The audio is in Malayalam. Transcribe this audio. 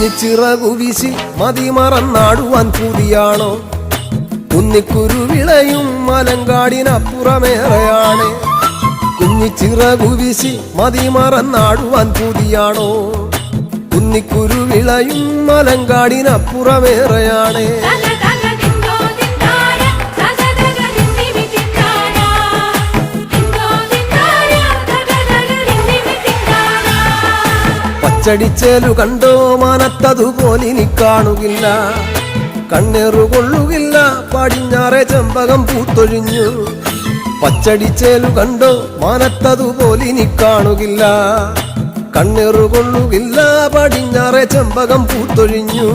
കുഞ്ഞിച്ചിറകു വീശി മതിമറന്നാടുവാൻ പുതിയാണോ? കുന്നിക്കുരു വിളയും മലങ്കാടിനപ്പുറമേറെയാണ്. കുഞ്ഞിച്ചിറകു വീശി മതിമറന്നാടുവാൻ പുതിയാണോ? കുന്നിക്കുരു വിളയും മലങ്കാടിനപ്പുറമേറെയാണ്. പച്ചടിച്ചേലു കണ്ടോ മാനത്തതുപോലിനി കാണുകില്ല. കണ്ണേറുകൊള്ളുകില്ല പടിഞ്ഞാറെ ചെമ്പകം പൂത്തൊഴിഞ്ഞു. പച്ചടിച്ചേലു കണ്ടോ മാനത്തതുപോലിനി കാണുകില്ല. കണ്ണേറുകൊള്ളുകില്ല പടിഞ്ഞാറെ ചെമ്പകം പൂത്തൊഴിഞ്ഞു.